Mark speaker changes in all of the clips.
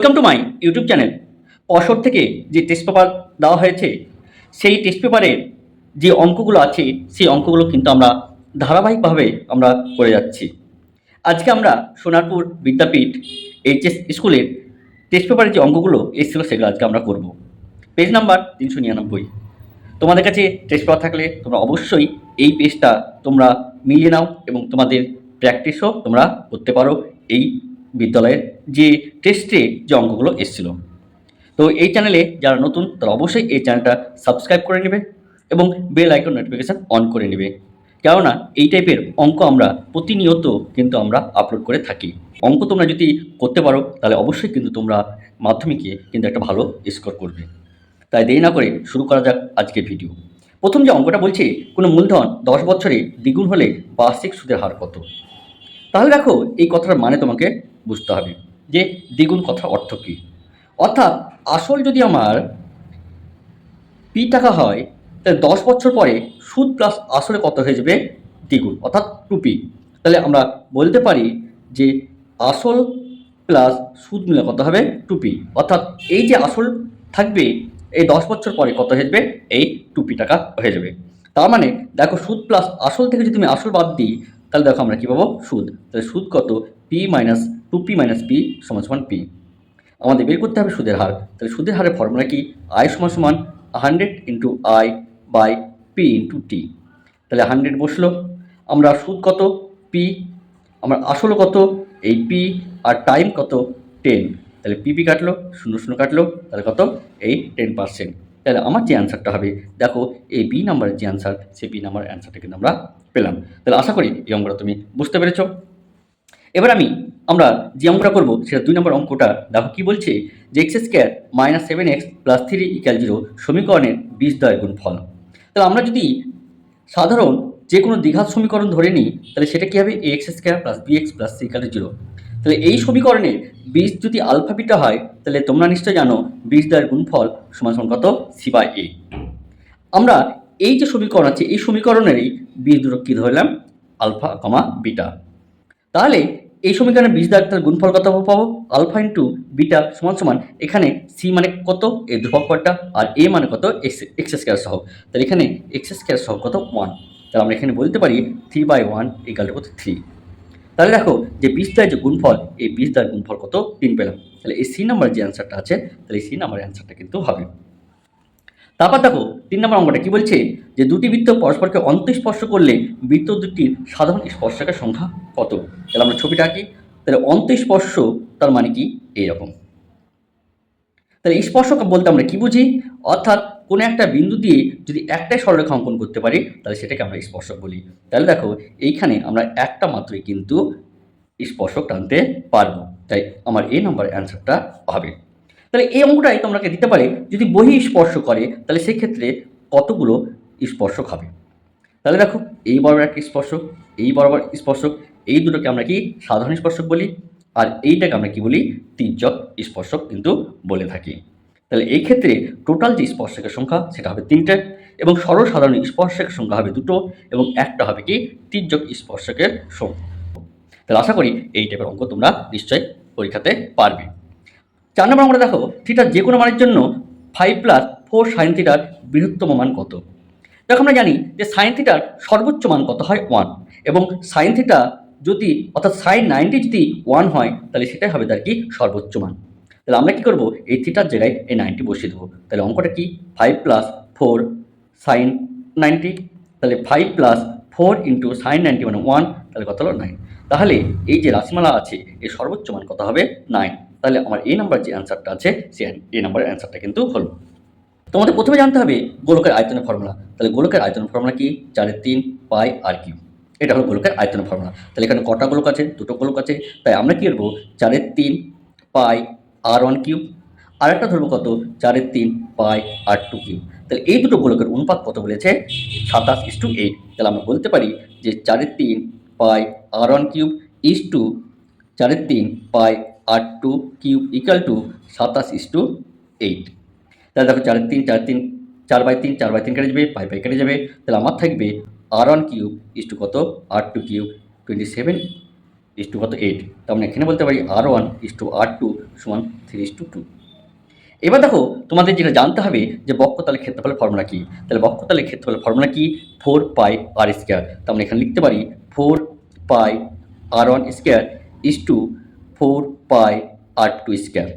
Speaker 1: welcome to my YouTube channel অসর থেকে যে টেস্ট পেপার দেওয়া হয়েছে সেই টেস্ট পেপারের যে অঙ্কগুলো আছে সেই অঙ্কগুলো কিন্তু আমরা ধারাবাহিকভাবে আমরা করে যাচ্ছি আজকে আমরা সোনারপুর বিদ্যাপীঠ এইচএস স্কুলের টেস্ট পেপারের যে অঙ্কগুলো এসেছিলো সেগুলো আজকে আমরা করব পেজ নাম্বার তিনশো নিরানব্বই তোমাদের কাছে টেস্ট পেপার থাকলে তোমরা অবশ্যই এই পেজটা তোমরা মিলিয়ে নাও এবং তোমাদের প্র্যাকটিসও তোমরা করতে পারো এই বিদ্যালয়ের যে টেস্টে যে অঙ্কগুলো এসেছিল তো এই চ্যানেলে যারা নতুন তারা অবশ্যই এই চ্যানেলটা সাবস্ক্রাইব করে নেবে এবং বেল আইকন নোটিফিকেশান অন করে নেবে কেননা এই টাইপের অঙ্ক আমরা প্রতিনিয়ত কিন্তু আমরা আপলোড করে থাকি অঙ্ক তোমরা যদি করতে পারো তাহলে অবশ্যই কিন্তু তোমরা মাধ্যমিকে কিন্তু একটা ভালো স্কোর করবে তাই দেরি না করে শুরু করা যাক আজকের ভিডিও প্রথম যে অঙ্কটা বলছে কোনো মূলধন দশ বছরে দ্বিগুণ হলে বার্ষিক সুদের হার কত তাহলে দেখো এই কথার মানে তোমাকে বুঝতে হবে যে দ্বিগুণ কথার অর্থ কী অর্থাৎ আসল যদি আমার পি টাকা হয় তাহলে দশ বছর পরে সুদ প্লাস আসলে কত হয়ে যাবে দ্বিগুণ অর্থাৎ টু পি তাহলে আমরা বলতে পারি যে আসল প্লাস সুদ মিলে কত হবে টুপি অর্থাৎ এই যে আসল থাকবে এই দশ বছর পরে কত হয়ে যাবে এই টুপি টাকা হয়ে যাবে তার মানে দেখো সুদ প্লাস আসল থেকে যদি তুমি আসল বাদ দিই তাহলে দেখো আমরা কী পাবো সুদ তাহলে সুদ কত P minus two P minus P সমান সমান পি আমাদের বের করতে হবে সুদের হার তাহলে সুদের হারের ফর্মুলা কি আই সমান সমান hundred into I by P into T তাহলে হান্ড্রেড বসলো আমরা সুদ কত পি আমার আসল কত এই পি আর টাইম কত টেন তাহলে পিপি কাটলো শূন্য শূন্য কাটলো তাহলে কত এই টেন পার্সেন্ট তাহলে আমার যে অ্যান্সারটা হবে দেখো এই বি নাম্বারের যে অ্যান্সার সেই বি নাম্বার অ্যান্সারটা কিন্তু আমরা পেলাম তাহলে আশা করি এই অঙ্কটা তুমি বুঝতে পেরেছ এবার আমি আমরা যে অঙ্কটা করবো সেটা দুই নম্বর অঙ্কটা দেখো কি বলছে যে X square minus seven X plus three equal zero সমীকরণের বীজ গুণ ফল তাহলে আমরা যদি সাধারণ যে কোনো দীঘার সমীকরণ ধরে নিই তাহলে সেটা কী হবে A X square plus B X plus C equal zero তাহলে এই সমীকরণে বীজ যদি আলফা বিটা হয় তাহলে তোমরা নিশ্চয় জানো বীজ দ্বার গুণফল সমান সমান কত সি বাই এ আমরা এই যে সমীকরণ আছে এই সমীকরণেরই বীজ দূরক কী ধরলাম আলফা কমা বিটা তাহলে এই সমীকরণে বীজ দ্বারা তার গুণফল কত পাবো আলফা ইন্টু বিটা সমান সমান এখানে সি মানে কত এ ধ্রুবক পদটা আর এ মানে কত এক্স এক্স স্কোয়ার সহ তাহলে এখানে এক্স স্কোয়ার সহ কত ওয়ান তাহলে আমরা এখানে বলতে পারি three by one equal two কত থ্রি তাহলে দেখো যে বিশটা যে গুণফল এই দ্বার গুণফল কত তিন পেলাম তাহলে এই সি নাম্বার যে অ্যান্সারটা আছে তাহলে এই সি নাম্বারের অ্যান্সারটা কিন্তু হবে তারপর দেখো তিন নম্বর অঙ্কটা কী বলছে যে দুটি বৃত্ত পরস্পরকে অন্তঃস্পর্শ করলে বৃত্ত দুটির সাধারণ স্পর্শকের সংখ্যা কত তাহলে আমরা ছবিটা আঁকি তাহলে অন্তঃস্পর্শ তার মানে কি এইরকম তাহলে স্পর্শক বলতে আমরা কী বুঝি অর্থাৎ কোনো একটা বিন্দু দিয়ে যদি একটাই সরলরেখা অঙ্কন করতে পারি তাহলে সেটাকে আমরা স্পর্শক বলি তাহলে দেখো এইখানে আমরা একটা মাত্রই কিন্তু স্পর্শক টানতে পারবো তাই আমার এই নম্বর অ্যান্সারটা হবে তাহলে এই অঙ্কটাই তোমরাকে দিতে পারে যদি বহি স্পর্শ করে তাহলে সেক্ষেত্রে কতগুলো স্পর্শক হবে তাহলে দেখো এই বরাবর একটা স্পর্শক এই বরাবর স্পর্শক এই দুটোকে আমরা কি সাধারণ স্পর্শক বলি আর এইটাকে আমরা কি বলি তির্যক স্পর্শক কিন্তু বলে থাকি তাহলে এই ক্ষেত্রে টোটাল যে স্পর্শকের সংখ্যা সেটা হবে তিনটে এবং সর্বসাধারণ স্পর্শকের সংখ্যা হবে দুটো এবং একটা হবে কি তির্যক স্পর্শকের সংখ্যা তাহলে আশা করি এই টাইপের অঙ্ক তোমরা নিশ্চয়ই পরীক্ষাতে পারবে চার নম্বর আমরা দেখো থিটার যে কোনো মানের জন্য ফাইভ প্লাস ফোর সাইন থিটার বৃহত্তম মান কত দেখো আমরা জানি যে সাইন থিটার সর্বোচ্চ মান কত হয় ওয়ান এবং সাইন থিটা যদি অর্থাৎ সাইন নাইনটি যদি ওয়ান হয় তাহলে সেটাই হবে তার কি সর্বোচ্চ মান তাহলে আমরা কী করবো এই থিটার জায়গায় এই নাইনটি বসিয়ে দেবো তাহলে অঙ্কটা কি five plus four sine ninety তাহলে five plus four into sine ninety মানে ওয়ান তাহলে কত হলো নাইন তাহলে এই যে রাশিমালা আছে এর সর্বোচ্চ মান কত হবে নাইন তাহলে আমার এই নাম্বার যে অ্যান্সারটা আছে সে এই নাম্বারের অ্যান্সারটা কিন্তু হলো তোমাদের প্রথমে জানতে হবে গোলকের আয়তনের ফর্মুলা তাহলে গোলকের আয়তনের ফর্মুলা কি চারের তিন পাই আর কিউ এটা হলো গোলকের আয়তনের ফর্মুলা তাহলে এখানে কটা গোলক আছে দুটো গোলক আছে তাই আমরা কী করবো চারের তিন পাই আর ওয়ান কিউব আর একটা ধরবো কত চারের তিন পাই আর টু কিউব তাহলে এই দুটো গোলকের অনুপাত কত বলেছে সাতাশ ইস টু এইট তাহলে আমরা বলতে পারি যে চারের তিন pi R one cube is to চারের তিন pi R two cube equal to সাতাশ ইস টু এইট তাহলে দেখো চারের তিন চার তিন চার বাই তিন চার বাই তিন কেটে যাবে পাই পাই কেটে যাবে তাহলে আমার থাকবে R one cube is to কত R two cube twenty seven is to কত এইট তার মানে এখানে বলতে পারি R one is to R two সমান থ্রি ইস টু টু এবার দেখো তোমাদের যেটা জানতে হবে যে বক্ষতালের ক্ষেত্রফলের ফর্মুলা কী তাহলে বক্ষতালের ক্ষেত্রফলের ফর্মুলা কী ফোর পাই আর স্কোয়ার তার মানে এখানে লিখতে পারি four pi R one square is to four pi R two square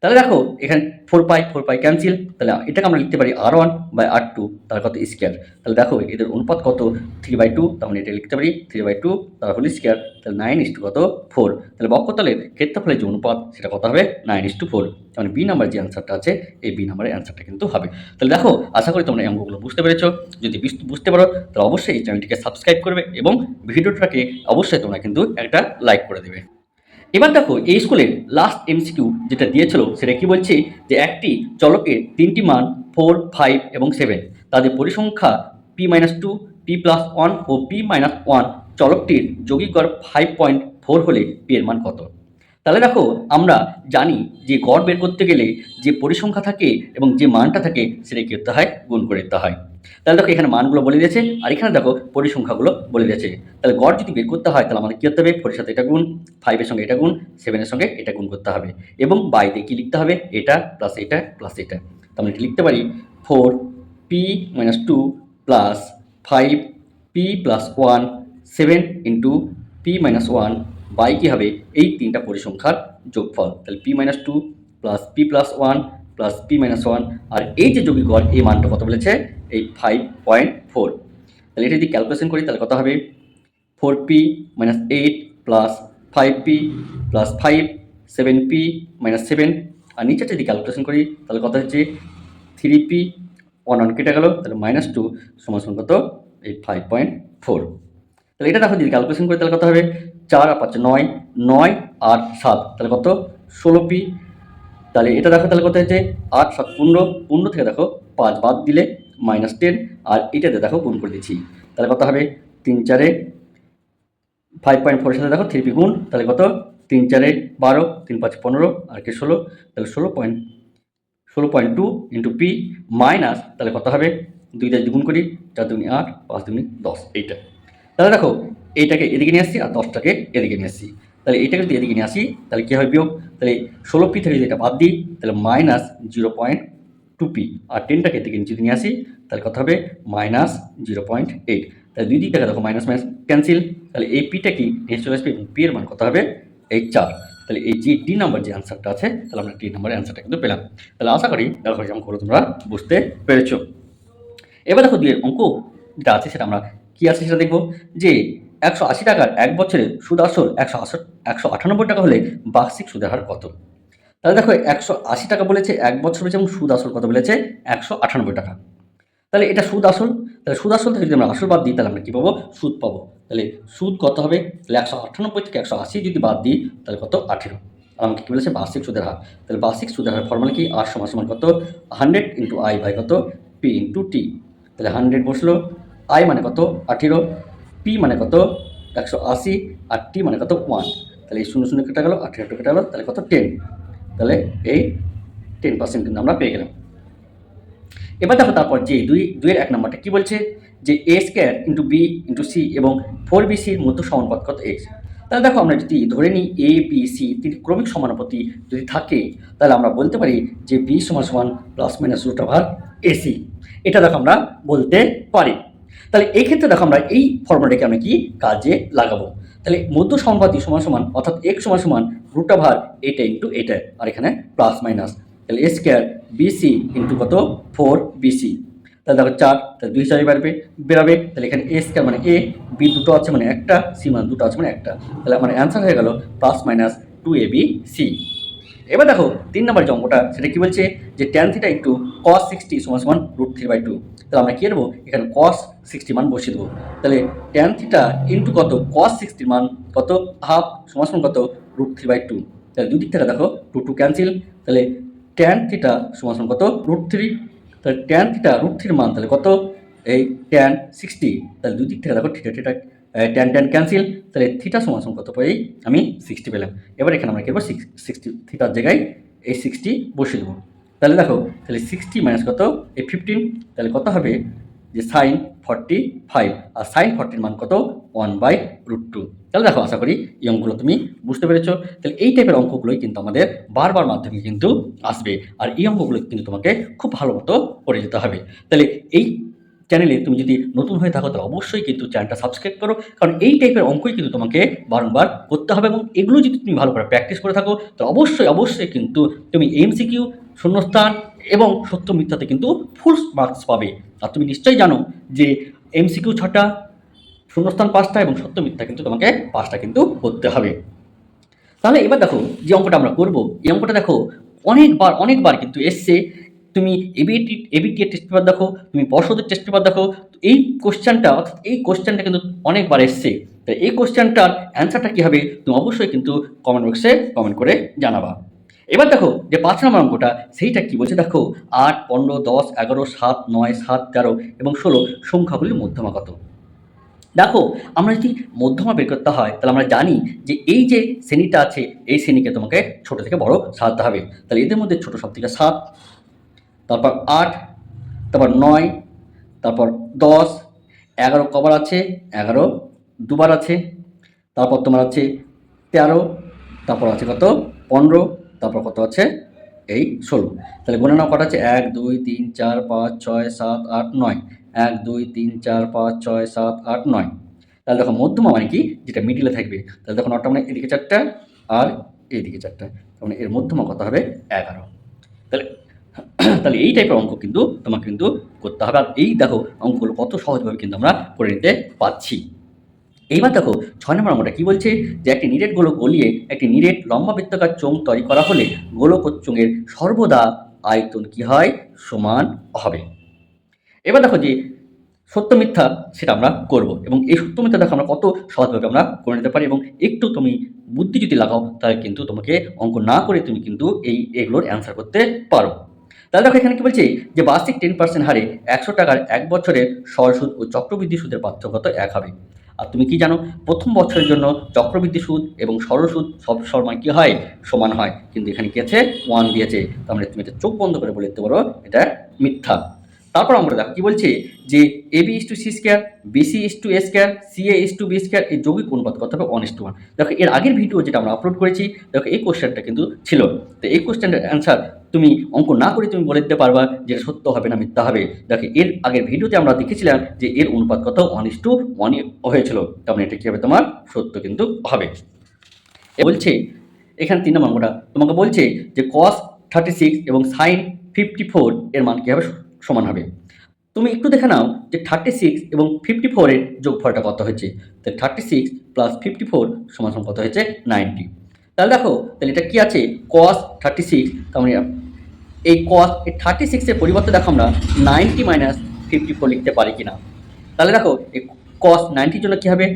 Speaker 1: তাহলে দেখো এখানে four pi four pi cancel তাহলে এটাকে আমরা লিখতে পারি R one by R two তার কত স্কোয়ার তাহলে দেখো এদের অনুপাত কত থ্রি বাই টু তাহলে এটা লিখতে পারি থ্রি বাই টু তার হল স্কোয়ার তাহলে নাইন ইস টু কত ফোর তাহলে বক্ষতলের ক্ষেত্রফলের যে অনুপাত সেটা কত হবে নাইন ইস টু ফোর মানে বি নাম্বার যে অ্যান্সারটা আছে এই বি নাম্বারের অ্যান্সারটা কিন্তু হবে তাহলে দেখো আশা করি তোমরা এই অঙ্কগুলো বুঝতে পেরেছো যদি বুঝতে পারো তাহলে অবশ্যই এই চ্যানেলটিকে সাবস্ক্রাইব করবে এবং ভিডিওটাকে অবশ্যই তোমরা কিন্তু একটা লাইক করে দেবে এবার দেখো এই স্কুলের লাস্ট এমসিকিউ যেটা দিয়েছিল সেটা কি বলছে যে একটি চলকের তিনটি মান ফোর ফাইভ এবং সেভেন তাদের পরিসংখ্যা P minus two P plus one ও পি মাইনাস ওয়ান চলকটির যৌগিক গড় ফাইভ পয়েন্ট ফোর হলে পি এর মান কত তাহলে দেখো আমরা জানি যে গড় বের করতে গেলে যে পরিসংখ্যা থাকে এবং যে মানটা থাকে সেটা কি করতে হয় গুণ করে দিতে হয় তাহলে দেখো এখানে মানগুলো বলে দিয়েছে আর এখানে দেখো পরিসংখ্যাগুলো বলে দিয়েছে তাহলে গড় যদি বের করতে হয় তাহলে আমাদের কী করতে হবে ফোরের সাথে এটা গুণ ফাইভের সঙ্গে এটা গুণ সেভেনের সঙ্গে এটা গুণ করতে হবে এবং বাইতে কী লিখতে হবে এটা প্লাস এটা প্লাস এটা তাহলে এটি লিখতে পারি four P minus two plus five P plus one seven into P minus one by কী হবে এই তিনটা পরিসংখ্যার যোগফল তাহলে P minus two plus P plus one plus P minus one আর এই যে যোগী গড় এই মানটা কত বলেছে এই ফাইভ পয়েন্ট ফোর তাহলে এটা যদি ক্যালকুলেশন করি তাহলে কত হবে four P minus eight plus five P plus five seven P minus seven আর নিচেটা যদি ক্যালকুলেশন করি তাহলে কত হচ্ছে থ্রি পি ওয়ান ওয়ান কেটে গেল তাহলে মাইনাস টু সমান সমান কত এই ফাইভ পয়েন্ট ফোর তাহলে এটা দেখো যদি ক্যালকুলেশন করি তাহলে কত হবে চার আর পাঁচ নয় নয় আর সাত তাহলে কত ষোলো পি তাহলে এটা দেখো তাহলে কত হচ্ছে আট সাত পনেরো পনেরো থেকে দেখো পাঁচ বাদ দিলে মাইনাস টেন আর এটাতে দেখো গুণ করে দিচ্ছি তাহলে কত হবে তিন চারে ফাইভ পয়েন্ট ফোরের সাথে দেখো থ্রি পি গুণ তাহলে কত তিন চারে বারো তিন পাঁচ পনেরো আর কি ষোলো তাহলে ষোলো পয়েন্ট ষোলো point two into P minus তাহলে কত হবে দুইটা যদি গুণ করি চার দুগুনি আট পাঁচ দুগুনি দশ এইটা তাহলে দেখো এইটাকে এদিকে নিয়ে আসছি আর দশটাকে এদিকে নিয়ে আসছি তাহলে এটাকে যদি এদিকে নিয়ে আসি তাহলে কী হয় বিয়োগ তাহলে ষোলো পি থেকে যদি এটা বাদ দিই তাহলে মাইনাস জিরো পয়েন্ট টুপি আর টেনটাকে থেকে নিচে নিয়ে আসি তাহলে কথা হবে মাইনাস জিরো পয়েন্ট এইট তাহলে দুই দিকটাকে দেখো মাইনাস মাইনাস ক্যান্সেল তাহলে এই পিটা কি নিচে চলে আসবে এবং পি এর মান কত হবে এই চার তাহলে এই যে টি নাম্বার যে অ্যান্সারটা আছে তাহলে আমরা টি নাম্বারের অ্যান্সারটা কিন্তু পেলাম তাহলে আশা করি দেখো যেমন করে তোমরা বুঝতে পেরেছো এবার দেখো দুই অঙ্ক যেটা আছে সেটা আমরা কী আছে সেটা দেখবো যে একশো আশি টাকার এক বছরে সুদ আসল একশো একশো আটানব্বই টাকা হলে বার্ষিক সুদের হার কত তাহলে দেখো একশো আশি টাকা বলেছে এক বছর বলেছে এবং সুদ আসল কত বলেছে একশো আটানব্বই টাকা তাহলে এটা সুদ আসল তাহলে সুদ আসল থেকে যদি আমরা আসল বাদ দিই তাহলে আমরা কী পাবো সুদ পাবো তাহলে সুদ কত হবে তাহলে একশো আটানব্বই থেকে একশো আশি যদি বাদ দিই তাহলে কত আঠেরো আর আমাকে কী বলেছে বার্ষিক সুদের হার তাহলে বার্ষিক সুদের হার ফর্মাল কি আর সমান সমান কত হান্ড্রেড ইন্টু আই বাই কত পি ইন্টু টি তাহলে হান্ড্রেড বসলো আই মানে কত আঠেরো পি মানে কত একশো আশি আর টি মানে কত ওয়ান তাহলে এই শূন্য শূন্য কেটে গেলো আঠেরো কেটে গেলো তাহলে কত টেন তাহলে এই টেন পার্সেন্ট কিন্তু আমরা পেয়ে গেলাম এবার দেখো তারপর যে দুই দুইয়ের এক নম্বরটা কী বলছে যে A square into B into C এবং ফোর বি সির মধ্যে সমানুপাত কত এক্স তাহলে দেখো আমরা যদি ধরে নিই এ বি সি তিন ক্রমিক সমানুপাতি যদি থাকে তাহলে আমরা বলতে পারি যে বি সমান সমান plus minus root over AC এটা দেখো আমরা বলতে পারি তাহলে এই ক্ষেত্রে দেখো আমরা এই ফর্মুলাটাকে আমরা কি কাজে লাগাবো তাহলে মধ্য সমানুপাতি সমান সমান অর্থাৎ এক সমান সমান রুট আভার এইটা ইন্টু এটা আর এখানে প্লাস মাইনাস তাহলে এ স্কোয়ার বিসি ইন্টু কত ফোর বিসি তাহলে দেখো চার তাহলে দুই হিসাবে বাড়বে বেরাবে তাহলে এখানে এ স্কোয়ার মানে এ বি দুটো আছে মানে একটা সি মানে দুটো আছে মানে একটা তাহলে আমার অ্যান্সার হয়ে গেল plus minus two A B C এবার দেখো তিন নম্বর যে অঙ্কটা সেটা কী বলছে যে tan theta into cos sixty সমান সমান রুট থ্রি বাই টু তাহলে আমরা কী করবো এখানে কস সিক্সটি মান বসিয়ে দেবো তাহলে ট্যান থিটা ইন্টু কত কস সিক্সটি মান কত হাফ সমান সমান কত রুট থ্রি বাই টু তাহলে দুদিক থেকে দেখো টু টু ক্যান্সেল তাহলে ট্যান থিটা সমান সমান কত রুট থ্রি তাহলে ট্যান থিটা রুট থ্রির মান তাহলে কত এই ট্যান সিক্সটি তাহলে দুই দিক থেকে দেখো theta theta tan tan cancel তাহলে থিটা সমান সমান কত পাই আমি সিক্সটি পেলাম এবার এখানে আমরা কী করবো সিক্স সিক্সটি থিটার জায়গায় এই সিক্সটি বসিয়ে দেবো তাহলে দেখো তাহলে সিক্সটি মাইনাস কত এই ফিফটিন তাহলে কত হবে যে সাইন ফর্টি ফাইভ আর সাইন ফর্টির মান কত ওয়ান বাই রুট টু তাহলে দেখো আশা করি এই অঙ্কগুলো তুমি বুঝতে পেরেছো তাহলে এই টাইপের অঙ্কগুলোই কিন্তু আমাদের বারবার মাধ্যমে কিন্তু আসবে আর এই অঙ্কগুলো কিন্তু তোমাকে খুব ভালো মতো করে যেতে হবে তাহলে এই চ্যানেলে তুমি যদি নতুন হয়ে থাকো তাহলে অবশ্যই কিন্তু চ্যানেলটা সাবস্ক্রাইব করো কারণ এই টাইপের অঙ্কই কিন্তু তোমাকে বারংবার করতে হবে এবং এগুলো যদি তুমি ভালো করে প্র্যাকটিস করে থাকো তাহলে অবশ্যই অবশ্যই কিন্তু তুমি এমসিকিউ শূন্যস্থান এবং সত্য মিথ্যাতে কিন্তু ফুল মার্কস পাবে আর তুমি নিশ্চয়ই জানো যে এমসিকিউ ছটা শূন্যস্থান পাঁচটা এবং সত্য মিথ্যা কিন্তু তোমাকে পাঁচটা কিন্তু করতে হবে তাহলে এবার দেখো যে অঙ্কটা আমরা করবো এই অঙ্কটা দেখো অনেকবার অনেকবার কিন্তু এসছে তুমি এবিটি এবিটি টেস্ট পেপার দেখো তুমি পর্ষদের টেস্ট পেপার দেখো এই কোশ্চেনটা অর্থাৎ এই কোশ্চেনটা কিন্তু অনেকবার এসছে তাই এই কোশ্চেনটার অ্যান্সারটা কী হবে তুমি অবশ্যই কিন্তু কমেন্ট বক্সে কমেন্ট করে জানাবা এবার দেখো যে পাঁচ নম্বর অঙ্কটা সেইটা কি বলছে দেখো আট পনেরো দশ এগারো সাত নয় সাত তেরো এবং ষোলো সংখ্যাগুলির মধ্যমা কত দেখো আমরা যদি মধ্যমা বের করতে হয় তাহলে আমরা জানি যে এই যে শ্রেণীটা আছে এই শ্রেণীকে তোমাকে ছোট থেকে বড় সাজতে হবে তাহলে এদের মধ্যে ছোট সব থেকে সাত তারপর আট তারপর নয় তারপর দশ এগারো কবার আছে এগারো দুবার আছে তারপর তোমার আছে তেরো তারপর আছে কত পনেরো তারপর কত আছে এই ষোলো তাহলে গুণে নাও কটা আছে এক দুই তিন চার পাঁচ ছয় সাত আট নয় এক দুই তিন চার পাঁচ ছয় সাত আট নয় তাহলে দেখো মধ্যমা মানে কি যেটা মিডিলে থাকবে তাহলে দেখো নটা মানে এদিকে চারটা আর এইদিকে চারটা মানে এর মধ্যমা কত হবে এগারো তাহলে তাহলে এই টাইপের অঙ্ক কিন্তু তোমাকে কিন্তু করতে হবে আর এই দেখো অঙ্কগুলো কত সহজভাবে কিন্তু আমরা করে নিতে পারছি এইবার দেখো ছয় নম্বর অঙ্কটা কী বলছে যে একটি নিরেট গোলক গলিয়ে একটি নিরেট লম্বা বৃত্তাকার চোঙ তৈরি করা হলে গোলক চোঙের সর্বদা আয়তন কী হয় সমান হবে এবার দেখো যে সত্য মিথ্যা সেটা আমরা করব এবং এই সত্য মিথ্যা দেখো আমরা কত সহজভাবে আমরা করে নিতে পারি এবং একটু তুমি বুদ্ধি যদি লাগাও তাহলে কিন্তু তোমাকে অঙ্ক না করে তুমি কিন্তু এই এগুলোর অ্যান্সার করতে পারো তাহলে দেখো এখানে কি বলছে যে বার্ষিক টেন পার্সেন্ট হারে একশো টাকার এক বছরের সরসুদ ও চক্রবৃদ্ধি সুদের পার্থক্য এক হবে আর তুমি কি জানো প্রথম বছরের জন্য চক্রবৃদ্ধি সুদ এবং সরল সুদ সব সময় কী হয় সমান হয় কিন্তু এখানে কি আছে ওয়ান দিয়েছে তাহলে তুমি এটা চোখ বন্ধ করে বলে দিতে পারো এটা মিথ্যা তারপর আমরা দেখো কী বলছি যে A B is to C square C is to A square C A is to B square এই যৌগিক অনুপাত করতে হবে ওয়ান ইস টু ওয়ান দেখো এর আগের ভিডিও যেটা আমরা আপলোড করেছি দেখো এই কোশ্চেনটা কিন্তু ছিল তো এই কোশ্চেনটার অ্যান্সার তুমি অঙ্ক না করে তুমি বলে দিতে পারবা যে সত্য হবে না মিথ্যা হবে দেখে এর আগের ভিডিওতে আমরা দেখেছিলাম যে এর অনুপাত কত ওয়ান ইস টু ওয়ান হয়েছিল তার মানে এটা কী হবে তোমার সত্য কিন্তু হবে বলছে এখানে তিন নম্বর অঙ্কটা তোমাকে বলছে যে কস থার্টি সিক্স এবং সাইন ফিফটি ফোর এর মান কী হবে সমান হবে তুমি একটু দেখে নাও যে থার্টি সিক্স এবং ফিফটি ফোরের যোগফলটা কত হয়েছে তাই thirty six plus fifty four সমান কত হয়েছে নাইনটি তাহলে দেখো তাহলে এটা কি আছে কস থার্টি সিক্স তার মানে এই কস এই থার্টি সিক্সের পরিবর্তে দেখো আমরা নাইনটি মাইনাস ফিফটি ফোর লিখতে পারি কি না তাহলে দেখো এই কস নাইনটির জন্য কী হবে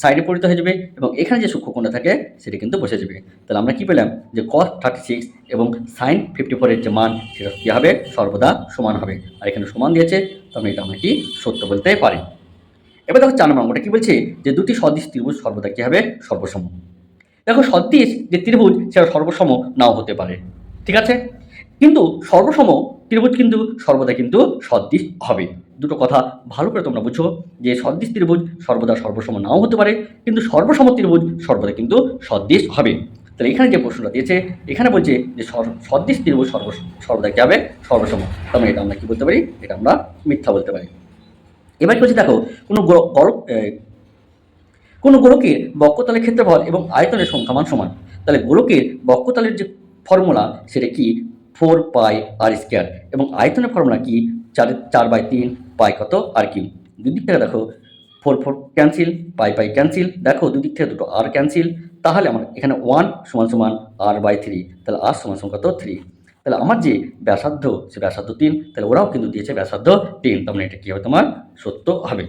Speaker 1: সাইডে পরিণত হয়ে যাবে এবং এখানে যে সূক্ষ্মকোণটা থাকে সেটা কিন্তু বসে যাবে তাহলে আমরা কী পেলাম যে কস থার্টি সিক্স এবং সাইন ফিফটি ফোরের যে মান সেটা কী হবে সর্বদা সমান হবে আর এখানে সমান দিয়েছে তবে মানে এটা আমরা কি সত্য বলতে পারি এবার দেখো চার নম্বর আমরা কী বলছে যে দুটি সদৃশ ত্রিভুজ সর্বদা কী হবে সর্বসম্মত দেখো সদৃশ যে ত্রিভুজ সেটা সর্বসম নাও হতে পারে ঠিক আছে কিন্তু সর্বসম ত্রিভুজ কিন্তু সর্বদা কিন্তু সদৃশ হবে দুটো কথা ভালো করে তোমরা বুঝো যে সদৃশ ত্রিভুজ সর্বদা সর্বসম নাও হতে পারে কিন্তু সর্বসম ত্রিভুজ সর্বদা কিন্তু সদৃশ হবে তাহলে এখানে যে প্রশ্নটা দিয়েছে এখানে বলছে যে সদৃশ ত্রিভুজ সর্ব সর্বদা কী হবে সর্বসম তার মানে এটা আমরা কী বলতে পারি এটা আমরা মিথ্যা বলতে পারি এবার কি দেখো কোনো কোনো গোলকের বক্ষতলের ক্ষেত্রফল এবং আয়তনের সংখ্যা মান সমান তাহলে গোলকের বক্ষতলের যে ফর্মুলা সেটা কি ফোর পাই আর স্কোয়ার এবং আয়তনের ফর্মুলা কি চার চার বাই তিন পাই কত আর কিউ দুদিক থেকে দেখো four four cancel pi pi cancel দেখো দুদিক থেকে দুটো আর ক্যান্সেল তাহলে আমার এখানে ওয়ান সমান সমান আর বাই থ্রি তাহলে আর সমান সমান কত থ্রি তাহলে আমার যে ব্যাসার্ধ সে ব্যাসার্ধ তিন তাহলে ওরাও কিন্তু দিয়েছে ব্যাসার্ধ তিন তার মানে এটা কী হবে তোমার সত্য হবে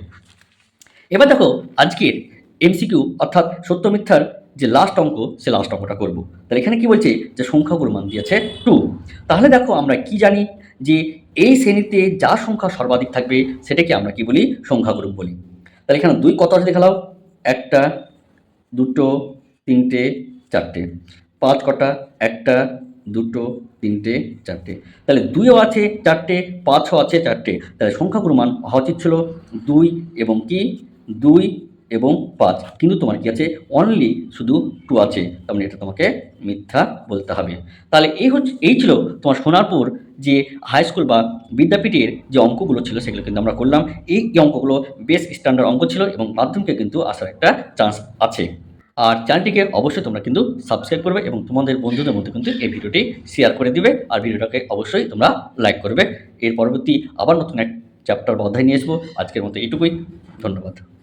Speaker 1: এবার দেখো আজকের এমসিকিউ অর্থাৎ সত্য মিথ্যার যে লাস্ট অঙ্ক সে লাস্ট অঙ্কটা করব তাহলে এখানে কি বলছে যে সংখ্যা মান দিয়েছে টু তাহলে দেখো আমরা কি জানি যে এই শ্রেণীতে যা সংখ্যা সর্বাধিক থাকবে সেটাকে আমরা কি বলি সংখ্যাগুরুপ বলি তাহলে এখানে দুই কত আছে দেখালাও একটা দুটো তিনটে চারটে পাঁচ কটা একটা দুটো তিনটে চারটে তাহলে দুইও আছে চারটে পাঁচও আছে চারটে তাহলে সংখ্যাগুরু মান হওয়া উচিত ছিল দুই এবং কি দুই এবং পাঁচ কিন্তু তোমার কি আছে অনলি শুধু টু আছে তার মানে এটা তোমাকে মিথ্যা বলতে হবে তাহলে এই হচ্ছে এই ছিল তোমার সোনারপুর যে হাই স্কুল বা বিদ্যাপীঠের যে অঙ্কগুলো ছিল সেগুলো কিন্তু আমরা করলাম এই অঙ্কগুলো বেশ স্ট্যান্ডার্ড অঙ্ক ছিল এবং মাধ্যমকে কিন্তু আসার একটা চান্স আছে আর চ্যানেলটিকে অবশ্যই তোমরা কিন্তু সাবস্ক্রাইব করবে এবং তোমাদের বন্ধুদের মধ্যে কিন্তু এই ভিডিওটি শেয়ার করে দিবে আর ভিডিওটাকে অবশ্যই তোমরা লাইক করবে এর পরবর্তী আবার নতুন এক চ্যাপ্টার বা অধ্যায় নিয়ে আসবো আজকের মতো এটুকুই ধন্যবাদ